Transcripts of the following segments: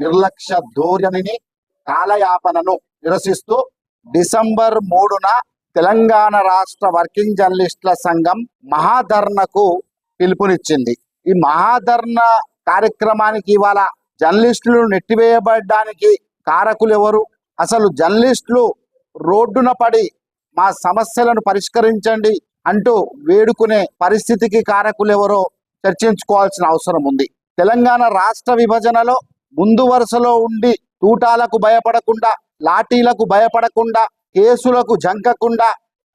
నిర్లక్ష్య ధోరణిని కాలయాపనను నిరసిస్తూ డిసెంబర్ మూడున తెలంగాణ రాష్ట్ర వర్కింగ్ జర్నలిస్టుల సంఘం మహాధర్నకు పిలుపునిచ్చింది. ఈ మహాధర్న కార్యక్రమానికి ఇవాళ జర్నలిస్టులు నెట్టివేయబడడానికి కారకులు ఎవరు అసలు జర్నలిస్టులు రోడ్డున పడి మా సమస్యలను పరిష్కరించండి అంటూ వేడుకునే పరిస్థితికి కారకులు ఎవరో చర్చించుకోవాల్సిన అవసరం ఉంది. తెలంగాణ రాష్ట్ర విభజనలో ముందు వరుసలో ఉండి తూటాలకు భయపడకుండా లాఠీలకు భయపడకుండా కేసులకు జంకకుండా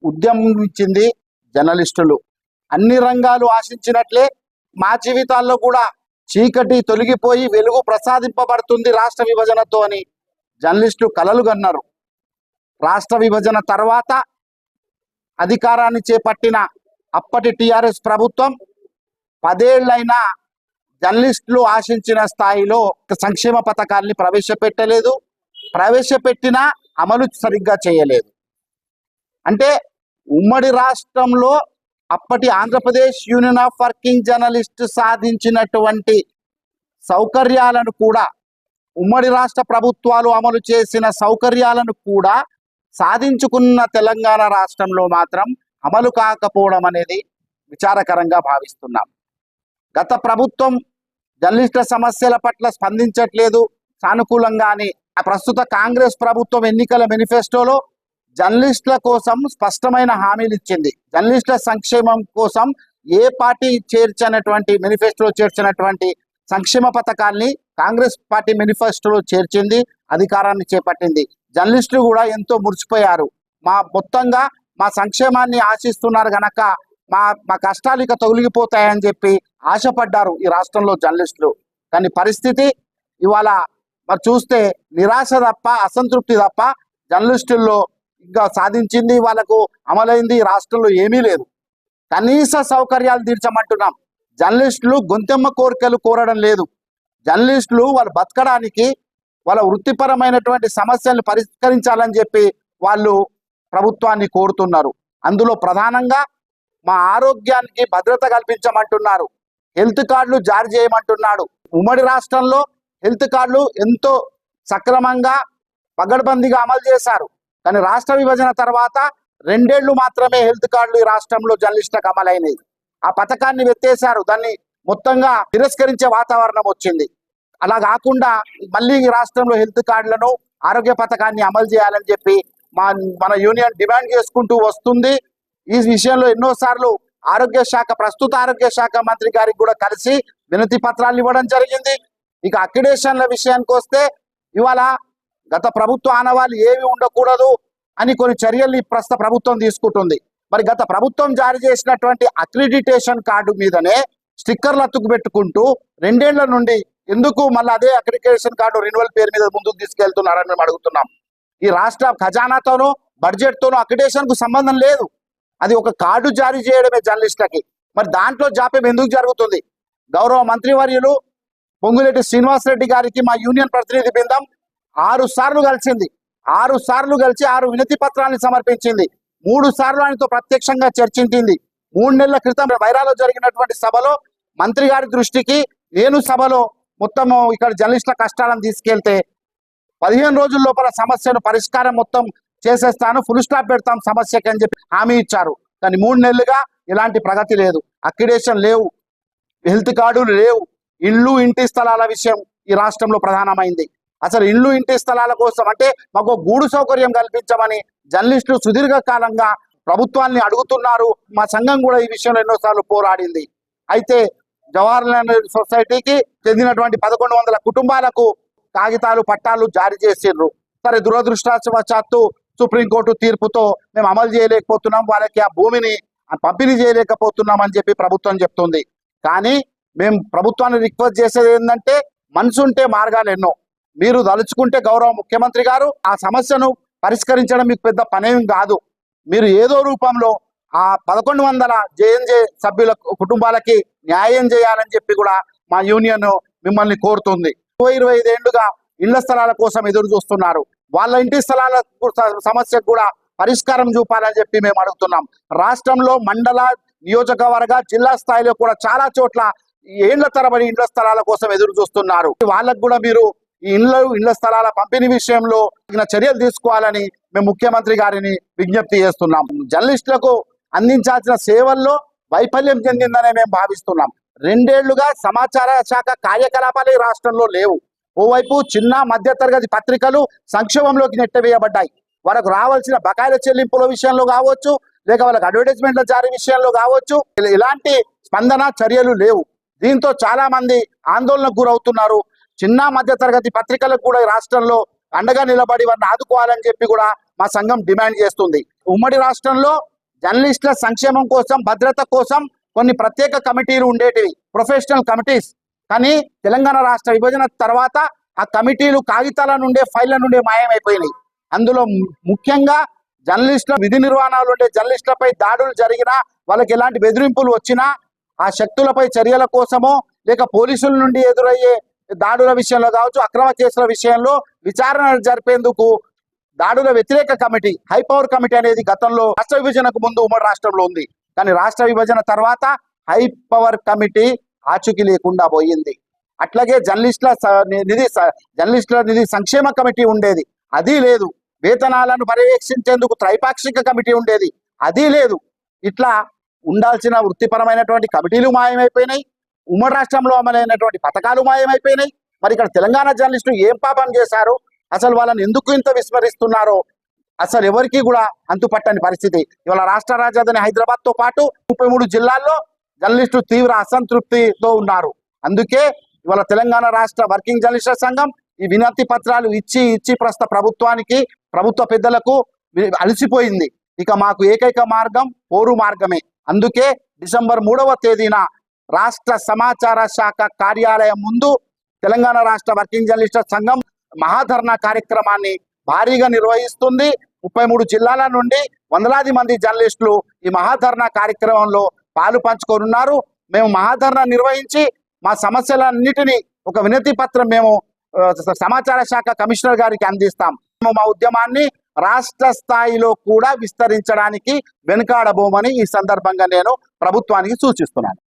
ఉద్యమించింది జర్నలిస్టులు. అన్ని రంగాలు ఆశించినట్లే మా జీవితాల్లో కూడా చీకటి తొలగిపోయి వెలుగు ప్రసాదింపబడుతుంది రాష్ట్ర విభజనతో అని జర్నలిస్టులు కలలు కన్నారు రాష్ట్ర విభజన తర్వాత అధికారాన్ని చేపట్టిన అప్పటి టిఆర్ఎస్ ప్రభుత్వం పదేళ్ళైనా జర్నలిస్టులు ఆశించిన స్థాయిలో సంక్షేమ పథకాల్ని ప్రవేశపెట్టలేదు. ప్రవేశపెట్టినా అమలు సరిగ్గా చేయలేదు. అంటే ఉమ్మడి రాష్ట్రంలో అప్పటి Andhra Pradesh union of working journalist సాధించినటువంటి సౌకర్యాలను కూడా ఉమ్మడి రాష్ట్ర ప్రభుత్వాలు అమలు చేసిన సౌకర్యాలను కూడా సాధించుకున్న తెలంగాణ రాష్ట్రంలో మాత్రం అమలు కాకపోవడం అనేది విచారకరంగా భావిస్తున్నాం. గత ప్రభుత్వం జర్నలిస్టుల సమస్యల పట్ల స్పందించట్లేదు. సానుకూలంగా అని. ఆ ప్రస్తుత కాంగ్రెస్ ప్రభుత్వం ఎన్నికల మేనిఫెస్టోలో జర్నలిస్టుల కోసం స్పష్టమైన హామీలు ఇచ్చింది. జర్నలిస్టుల సంక్షేమం కోసం ఏ పార్టీ చేర్చినటువంటి మేనిఫెస్టోలో చేర్చినటువంటి సంక్షేమ పథకాల్ని కాంగ్రెస్ పార్టీ మేనిఫెస్టోలో చేర్చింది అధికారాన్ని చేపట్టింది. జర్నలిస్టులు కూడా ఎంతో మురిచిపోయారు మా మొత్తంగా మా సంక్షేమాన్ని ఆశిస్తున్నారు గనక మా మా కష్టాలు ఇక తొలగిపోతాయని చెప్పి ఆశపడ్డారు ఈ రాష్ట్రంలో జర్నలిస్టులు. కానీ పరిస్థితి ఇవాళ మరి చూస్తే నిరాశ తప్ప అసంతృప్తి తప్ప జర్నలిస్టుల్లో ఇంకా సాధించింది వాళ్ళకు అమలైంది రాష్ట్రంలో ఏమీ లేదు. కనీస సౌకర్యాలు తీర్చమంటున్నాం. జర్నలిస్టులు గొంతెమ్మ కోరికలు కోరడం లేదు. జర్నలిస్టులు వాళ్ళు బతకడానికి వాళ్ళ వృత్తిపరమైనటువంటి సమస్యలను పరిష్కరించాలని చెప్పి వాళ్ళు ప్రభుత్వాన్ని కోరుతున్నారు. అందులో ప్రధానంగా మా ఆరోగ్యానికి భద్రత కల్పించమంటున్నారు. హెల్త్ కార్డులు జారీ చేయమంటున్నాడు. ఉమ్మడి రాష్ట్రంలో హెల్త్ కార్డులు ఎంతో సక్రమంగా పగడబందీగా అమలు చేశారు. కానీ రాష్ట్ర విభజన తర్వాత రెండేళ్ళు మాత్రమే హెల్త్ కార్డులు ఈ రాష్ట్రంలో జర్నలిస్టులకు అమలైనవి ఆ పథకాన్ని వెత్తేశారు. దాన్ని మొత్తంగా తిరస్కరించే వాతావరణం వచ్చింది. అలా కాకుండా మళ్ళీ ఈ రాష్ట్రంలో హెల్త్ కార్డులను ఆరోగ్య పథకాన్ని అమలు చేయాలని చెప్పి మా మన యూనియన్ డిమాండ్ చేసుకుంటూ వస్తుంది. ఈ విషయంలో ఎన్నోసార్లు ఆరోగ్య శాఖ ప్రస్తుత ఆరోగ్య శాఖ మంత్రి గారికి కూడా కలిసి వినతి పత్రాలు ఇవ్వడం జరిగింది. ఇక అక్రిడేషన్ల విషయానికి వస్తే ఇవాళ గత ప్రభుత్వ ఆనవాళ్ళు ఏవి ఉండకూడదు అని కొన్ని చర్యలు ప్రస్తుత ప్రభుత్వం తీసుకుంటుంది. మరి గత ప్రభుత్వం జారీ చేసినటువంటి అక్రిడిటేషన్ కార్డు మీదనే స్టిక్కర్లు అతుకు పెట్టుకుంటూ రెండేళ్ళ నుండి ఎందుకు మళ్ళీ అదే అక్రిడిటేషన్ కార్డు రెన్యువల్ పేరు మీద ముందుకు తీసుకెళ్తున్నారని మేము అడుగుతున్నాం. ఈ రాష్ట్ర ఖజానాతోనూ బడ్జెట్ అక్రిడేషన్కు కు సంబంధం లేదు. అది ఒక కార్డు జారీ చేయడమే జర్నలిస్టులకి. మరి దాంట్లో జాప్యం ఎందుకు జరుగుతుంది? గౌరవ మంత్రివర్యులు పొంగులేటి శ్రీనివాసరెడ్డి గారికి మా యూనియన్ ప్రతినిధి బృందం ఆరు సార్లు కలిసింది. ఆరు సార్లు కలిసి ఆరు వినతి పత్రాన్ని సమర్పించింది. మూడు సార్లు ఆయనతో ప్రత్యక్షంగా చర్చించింది. మూడు నెలల క్రితం వైరాలో జరిగినటువంటి సభలో మంత్రి గారి దృష్టికి నేను సభలో మొత్తం ఇక్కడ జర్నలిస్టుల కష్టాలను తీసుకెళ్తే పదిహేను రోజుల లోపల సమస్యను పరిష్కారం మొత్తం చేసేస్తాను ఫుల్ స్టాప్ పెడతాం సమస్యకి అని చెప్పి హామీ ఇచ్చారు. కానీ మూడు నెలలుగా ఎలాంటి ప్రగతి లేదు. అక్రిడేషన్ లేవు. హెల్త్ కార్డులు లేవు. ఇళ్ళు ఇంటి స్థలాల విషయం ఈ రాష్ట్రంలో ప్రధానమైంది. అసలు ఇల్లు ఇంటి స్థలాల కోసం అంటే మాకు గూడు సౌకర్యం కల్పించమని జర్నలిస్టులు సుదీర్ఘ కాలంగా ప్రభుత్వాన్ని అడుగుతున్నారు. మా సంఘం కూడా ఈ విషయంలో ఎన్నోసార్లు పోరాడింది. అయితే జవహర్లాల్ నెహ్రూ సొసైటీకి చెందినటువంటి పదకొండు వందల కుటుంబాలకు కాగితాలు పట్టాలు జారీ చేసిండ్రు. సరే దురదృష్టవశాత్తు సుప్రీంకోర్టు తీర్పుతో మేము అమలు చేయలేకపోతున్నాం. వాళ్ళకి ఆ భూమిని పంపిణీ చేయలేకపోతున్నాం అని చెప్పి ప్రభుత్వం చెప్తుంది. కానీ మేము ప్రభుత్వాన్ని రిక్వెస్ట్ చేసేది ఏంటంటే మనసు ఉంటే మార్గాలు ఎన్నో. మీరు తలుచుకుంటే గౌరవ ముఖ్యమంత్రి గారు ఆ సమస్యను పరిష్కరించడం మీకు పెద్ద పనేం కాదు. మీరు ఏదో రూపంలో ఆ పదకొండు వందల జేఎన్జే సభ్యుల కుటుంబాలకి న్యాయం చేయాలని చెప్పి కూడా మా యూనియన్ మిమ్మల్ని కోరుతుంది. ఇరవై ఇరవై ఐదేళ్ళుగా ఇళ్ళ స్థలాల కోసం ఎదురు చూస్తున్నారు. వాళ్ళ ఇంటి స్థలాల సమస్యకు కూడా పరిష్కారం చూపాలని చెప్పి మేము అడుగుతున్నాం. రాష్ట్రంలో మండల నియోజకవర్గ జిల్లా స్థాయిలో కూడా చాలా చోట్ల ఏళ్ళ ఏండ్ల తరబడి ఇండ్ల స్థలాల కోసం ఎదురు చూస్తున్నారు. వాళ్ళకు కూడా మీరు ఈ ఇండ్ల ఇండ్ల స్థలాల పంపిణీ విషయంలో చర్యలు తీసుకోవాలని మేము ముఖ్యమంత్రి గారిని విజ్ఞప్తి చేస్తున్నాం. జర్నలిస్టులకు అందించాల్సిన సేవల్లో వైఫల్యం చెందిందనే మేము భావిస్తున్నాం. రెండేళ్ళుగా సమాచార శాఖ కార్యకలాపాలు రాష్ట్రంలో లేవు. ఓవైపు చిన్న మధ్య తరగతి పత్రికలు సంక్షోభంలోకి నెట్టవేయబడ్డాయి. వాళ్ళకు రావాల్సిన బకాయిల చెల్లింపుల విషయంలో కావచ్చు లేక వాళ్ళకి అడ్వర్టైజ్మెంట్ల జారీ విషయంలో కావచ్చు ఇలాంటి స్పందన చర్యలు లేవు. దీంతో చాలా మంది ఆందోళనకు గురవుతున్నారు. చిన్న మధ్య తరగతి పత్రికలకు కూడా రాష్ట్రంలో అండగా నిలబడి వారిని ఆదుకోవాలని చెప్పి కూడా మా సంఘం డిమాండ్ చేస్తుంది. ఉమ్మడి రాష్ట్రంలో జర్నలిస్టుల సంక్షేమం కోసం భద్రత కోసం కొన్ని ప్రత్యేక కమిటీలు ఉండేటివి. Professional committees. కానీ తెలంగాణ రాష్ట్ర విభజన తర్వాత ఆ కమిటీలు కాగితాల నుండే ఫైళ్ళ నుండే మాయమైపోయినాయి. అందులో ముఖ్యంగా జర్నలిస్టుల విధి నిర్వహణలు ఉండే జర్నలిస్టులపై దాడులు జరిగినా వాళ్ళకి ఎలాంటి బెదిరింపులు వచ్చినా ఆ శక్తులపై చర్యల కోసమో లేక పోలీసుల నుండి ఎదురయ్యే దాడుల విషయంలో కావచ్చు అక్రమ కేసుల విషయంలో విచారణ జరిపేందుకు దాడుల వ్యతిరేక కమిటీ హై పవర్ కమిటీ అనేది గతంలో రాష్ట్ర విభజనకు ముందు ఉమ్మడి రాష్ట్రంలో ఉంది. కానీ రాష్ట్ర విభజన తర్వాత హై పవర్ కమిటీ ఆచూకీ లేకుండా పోయింది. అట్లాగే జర్నలిస్టుల స- నిధి జర్నలిస్టుల నిధి సంక్షేమ కమిటీ ఉండేది. అది లేదు. వేతనాలను పర్యవేక్షించేందుకు త్రైపాక్షిక కమిటీ ఉండేది. అది లేదు. ఇట్లా ఉండాల్సిన వృత్తిపరమైనటువంటి కమిటీలు మాయమైపోయినాయి. ఉమ్మడి రాష్ట్రంలో అమలైనటువంటి పథకాలు మాయమైపోయినాయి. మరి ఇక్కడ తెలంగాణ జర్నలిస్టులు ఏం పాపం చేశారు? అసలు వాళ్ళని ఎందుకు ఇంత విస్మరిస్తున్నారో? అసలు ఎవరికి కూడా అంతుపట్టని పరిస్థితి. ఇవాళ రాష్ట్ర రాజధాని హైదరాబాద్తో పాటు ముప్పై మూడు జిల్లాల్లో జర్నలిస్టులు తీవ్ర అసంతృప్తితో ఉన్నారు. అందుకే ఇవాళ తెలంగాణ రాష్ట్ర వర్కింగ్ జర్నలిస్టుల సంఘం ఈ వినతి పత్రాలు ఇచ్చి ఇచ్చి ప్రస్తుత ప్రభుత్వానికి ప్రభుత్వ పెద్దలకు అలసిపోయింది. ఇక మాకు ఏకైక మార్గం పోరు మార్గమే. అందుకే డిసెంబర్ మూడవ తేదీన రాష్ట్ర సమాచార శాఖ కార్యాలయం ముందు తెలంగాణ రాష్ట్ర వర్కింగ్ జర్నలిస్టుల సంఘం మహాధర్నా కార్యక్రమాన్ని భారీగా నిర్వహిస్తుంది. ముప్పై మూడు జిల్లాల నుండి వందలాది మంది జర్నలిస్టులు ఈ మహాధర్నా కార్యక్రమంలో పాలు పంచుకోనున్నారు. మేము మహాధర్నా నిర్వహించి మా సమస్యలన్నిటినీ ఒక వినతి పత్రం మేము సమాచార శాఖ కమిషనర్ గారికి అందిస్తాం. మేము మా ఉద్యమాన్ని రాష్ట్ర స్థాయిలో కూడా విస్తరించడానికి వెనుకాడబోమని ఈ సందర్భంగా నేను ప్రభుత్వానికి సూచిస్తున్నాను.